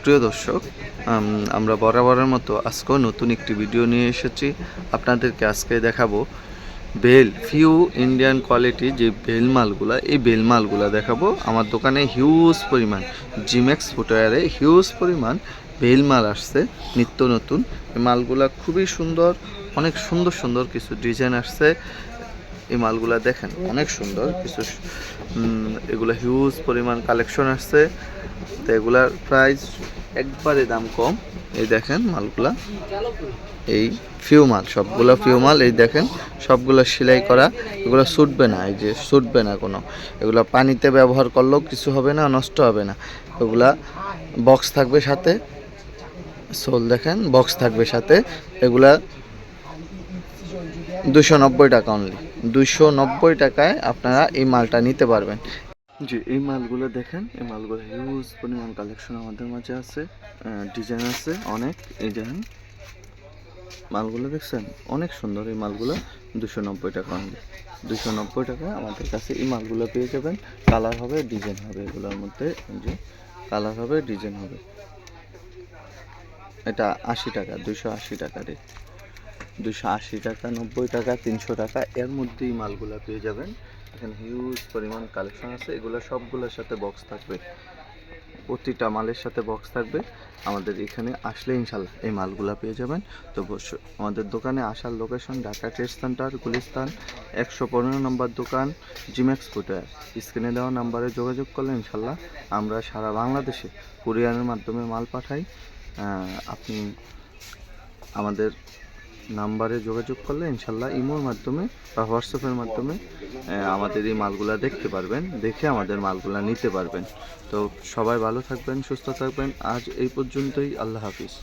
সুপ্রিয় দর্শক আমরা বরাবরের মতো আজকেও নতুন একটি ভিডিও নিয়ে এসেছি। আপনাদেরকে আজকে দেখাবো বেল ফিউ ইন্ডিয়ান কোয়ালিটি যে বেল মালগুলা, এই বেল মালগুলা দেখাবো। আমার দোকানে হিউজ পরিমাণ জিমেক্স ফুটওয়ারে হিউজ পরিমাণ বেল মাল আসছে, নিত্য নতুন। মালগুলা খুবই সুন্দর, অনেক সুন্দর সুন্দর কিছু ডিজাইন আসছে। এই মালগুলা দেখেন, অনেক সুন্দর। কিছু এগুলো হিউজ পরিমাণ কালেকশন আসছে। তো এগুলার প্রাইস একবারে দাম কম। এই দেখেন মালগুলা। এই ফিউ মাল, সবগুলো ফিউ মাল। এই দেখেন, সবগুলো সেলাই করা। এগুলো ছুটবে না, এই যে ছুটবে না কোনো। এগুলো পানিতে ব্যবহার করলেও কিছু হবে না, নষ্ট হবে না। এগুলা বক্স থাকবে সাথে। সোল দেখেন বক্স থাকবে সাথে। এগুলা দুশো নব্বই টাকা অনলি দুশো নব্বই টাকায় আপনারা এই মালটা নিতে পারবেন। জি, এই মালগুলো দেখেন, এই মালগুলো হিউজ পরিমাণ কালেকশন আমাদের মাঝে আছে ডিজাইন আছে অনেক, এই দেখেন। মালগুলো দেখছেন, অনেক সুন্দর এই মালগুলো দুশো নব্বই টাকা অনলি দুশো নব্বই টাকা আমাদের কাছে এই মালগুলো পেয়ে যাবেন। কালার হবে ডিজাইন হবে এগুলোর মধ্যে যে কালার হবে ডিজাইন হবে। এটা আশি টাকা দুশো আশি টাকা রেট দুশো আশি টাকা, নব্বই টাকা, তিনশো টাকা, এর মধ্যেই মালগুলো পেয়ে যাবেন। এখানে হিউজ পরিমাণ কালেকশন আছে। এগুলো সবগুলোর সাথে বক্স থাকবে। প্রতিটা মালের সাথে বক্স থাকবে। আমাদের এখানে আসলে ইনশাল্লাহ এই মালগুলো পেয়ে যাবেন। তো আমাদের দোকানে আসার location Dhaka trade center, Gulistan, একশো পনেরো নম্বর দোকান জিম্যাক্স ফুটওয়্যার স্ক্রিনে দেওয়া নাম্বারে যোগাযোগ করলে ইনশাল্লাহ আমরা সারা বাংলাদেশে কুরিয়ারের মাধ্যমে মাল পাঠাই। আপনি আমাদের নাম্বারে যোগাযোগ করলে ইনশাল্লাহ ইমোর মাধ্যমে বা হোয়াটসঅ্যাপের মাধ্যমে আমাদের এই মালগুলা দেখতে পারবেন, দেখে আমাদের মালগুলো নিতে পারবেন। তো সবাই ভালো থাকবেন, সুস্থ থাকবেন। আজ এই পর্যন্তই, আল্লাহ হাফিজ।